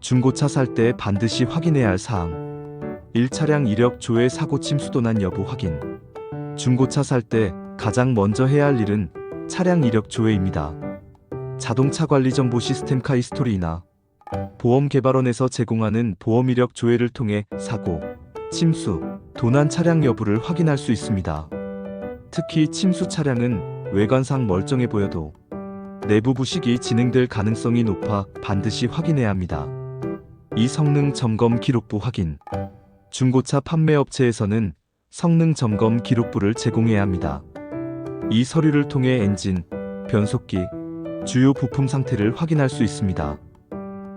중고차 살 때 반드시 확인해야 할 사항. 1차량 이력 조회 사고 침수도 난 여부 확인. 중고차 살 때 가장 먼저 해야 할 일은 차량 이력 조회입니다. 자동차 관리 정보 시스템 카이스토리나 보험 개발원에서 제공하는 보험 이력 조회를 통해 사고, 침수, 도난 차량 여부를 확인할 수 있습니다. 특히 침수 차량은 외관상 멀쩡해 보여도 내부 부식이 진행될 가능성이 높아 반드시 확인해야 합니다. 이 성능 점검 기록부 확인. 중고차 판매 업체에서는 성능 점검 기록부를 제공해야 합니다. 이 서류를 통해 엔진, 변속기, 주요 부품 상태를 확인할 수 있습니다.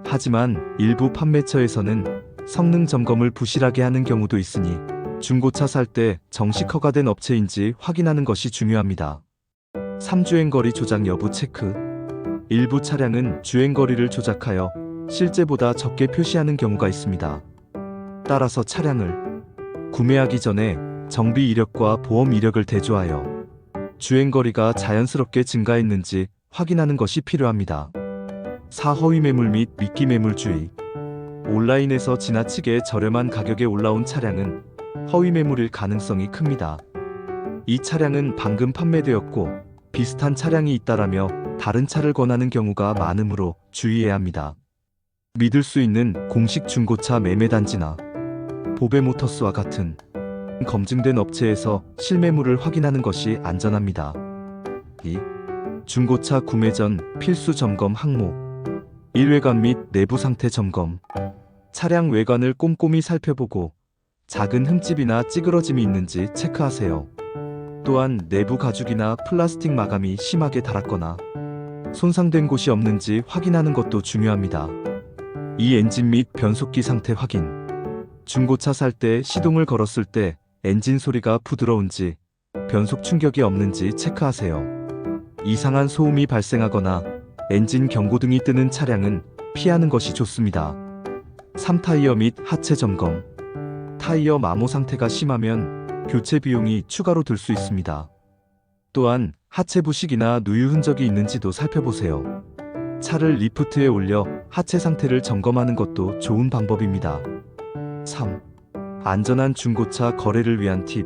하지만 일부 판매처에서는 성능 점검을 부실하게 하는 경우도 있으니 중고차 살 때 정식 허가된 업체인지 확인하는 것이 중요합니다. 3주행 거리 조작 여부 체크. 일부 차량은 주행 거리를 조작하여 실제보다 적게 표시하는 경우가 있습니다. 따라서 차량을 구매하기 전에 정비 이력과 보험 이력을 대조하여 주행 거리가 자연스럽게 증가했는지 확인하는 것이 필요합니다. 4. 허위 매물 및 미끼 매물 주의. 온라인에서 지나치게 저렴한 가격에 올라온 차량은 허위 매물일 가능성이 큽니다. 이 차량은 방금 판매되었고 비슷한 차량이 있다라며 다른 차를 권하는 경우가 많으므로 주의해야 합니다. 믿을 수 있는 공식 중고차 매매단지나 보베모터스와 같은 검증된 업체에서 실매물을 확인하는 것이 안전합니다. 2. 중고차 구매 전 필수 점검 항목 1외관 및 내부 상태 점검 차량 외관을 꼼꼼히 살펴보고 작은 흠집이나 찌그러짐이 있는지 체크하세요. 또한 내부 가죽이나 플라스틱 마감이 심하게 닳았거나 손상된 곳이 없는지 확인하는 것도 중요합니다. 이 엔진 및 변속기 상태 확인. 중고차 살 때 시동을 걸었을 때 엔진 소리가 부드러운지 변속 충격이 없는지 체크하세요. 이상한 소음이 발생하거나 엔진 경고등이 뜨는 차량은 피하는 것이 좋습니다. 3타이어 및 하체 점검. 타이어 마모 상태가 심하면 교체 비용이 추가로 들 수 있습니다. 또한 하체 부식이나 누유 흔적이 있는지도 살펴보세요. 차를 리프트에 올려 하체 상태를 점검하는 것도 좋은 방법입니다. 3. 안전한 중고차 거래를 위한 팁.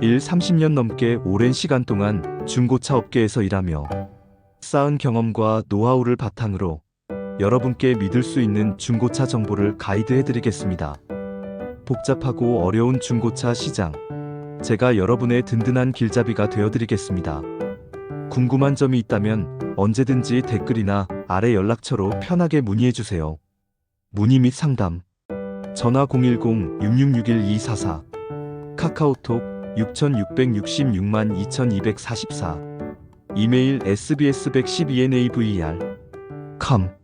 1. 30년 넘게 오랜 시간 동안 중고차 업계에서 일하며 쌓은 경험과 노하우를 바탕으로 여러분께 믿을 수 있는 중고차 정보를 가이드해 드리겠습니다. 복잡하고 어려운 중고차 시장. 제가 여러분의 든든한 길잡이가 되어 드리겠습니다. 궁금한 점이 있다면 언제든지 댓글이나 아래 연락처로 편하게 문의해 주세요. 문의 및 상담. 전화 010-6661-244. 카카오톡 6666만 2244. 이메일 sbs112naver. com